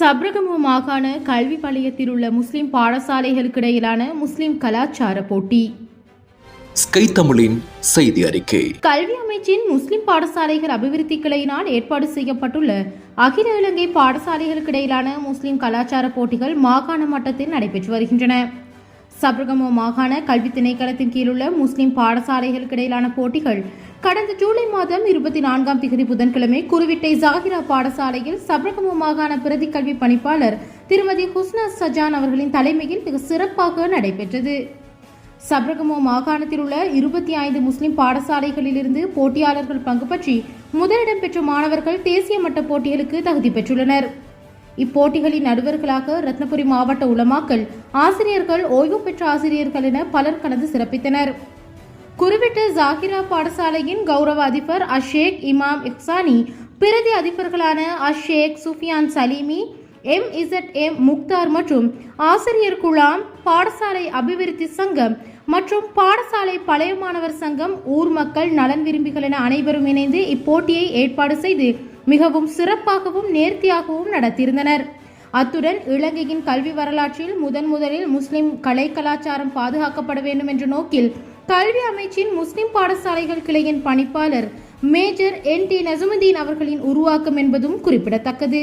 சப்ரகமு மாகாண கல்வி வலயத்தில் உள்ள முஸ்லிம் பாடசாலைகளுக்கிடையிலான முஸ்லிம் கலாச்சார போட்டி. ஸ்கை தமிழின் செய்தி அறிக்கை. கல்வி அமைச்சின் முஸ்லிம் பாடசாலைகள் அபிவிருத்தி கிளையினால் ஏற்பாடு செய்யப்பட்டுள்ள அகில இலங்கை பாடசாலைகளுக்கிடையிலான முஸ்லிம் கலாச்சார போட்டிகள் மாகாண மட்டத்தில் நடைபெற்று வருகின்றன. சப்ரகமு மாகாண கல்வி திணைக்களத்தின் கீழுள்ள முஸ்லிம் பாடசாலைகளுக்கிடையிலான போட்டிகள் கடந்த ஜூலை மாதம் இருபத்தி நான்காம் திகதி புதன்கிழமை குருவிட்டை ஜாகிரா பாடசாலையில் சப்ரகமு மாகாண பிரதி கல்வி பணிப்பாளர் திருமதி ஹுஸ்னா சஜான் அவர்களின் தலைமையில் மிக சிறப்பாக நடைபெற்றது. சபரகமோ மாகாணத்தில் உள்ள இருபத்தி ஐந்து முஸ்லிம் பாடசாலைகளிலிருந்து போட்டியாளர்கள் பங்கு பற்றி முதலிடம் பெற்ற மாணவர்கள் தேசிய மட்ட போட்டிகளுக்கு தகுதி பெற்றுள்ளனர். இப்போட்டிகளின் நடுவர்களாக ரத்னபுரி மாவட்ட உலமாக்கள் ஆசிரியர்கள் ஓய்வு பெற்ற ஆசிரியர்கள் என பலர் கலந்து சிறப்பித்தனர். குருவிட்ட ஜாகிரா பாடசாலையின் கௌரவ அதிபர் அஷேக் இமாம் இஹ்சானி பிரதி அதிபர்களான Ashsheikh Sufiyan Saleemi M Z M Mukthar மற்றும் ஆசிரியர் குழாம் பாடசாலை அபிவிருத்தி சங்கம் மற்றும் பாடசாலை பழைய மாணவர் சங்கம் ஊர் மக்கள் நலன் விரும்பிகள் என அனைவரும் இணைந்து இப்போட்டியை ஏற்பாடு செய்து மிகவும் சிறப்பாகவும் நேர்த்தியாகவும் நடத்தியிருந்தனர். அத்துடன் இலங்கையின் கல்வி வரலாற்றில் முதன் முதலில் முஸ்லிம் கலை கலாச்சாரம் பாதுகாக்கப்பட வேண்டும் என்ற நோக்கில் கல்வி அமைச்சின் முஸ்லிம் பாடசாலைகள் கிளையின் பணிப்பாளர் மேஜர் என் டி நசுமுதீன் அவர்களின் உருவாக்கம் என்பதும் குறிப்பிடத்தக்கது.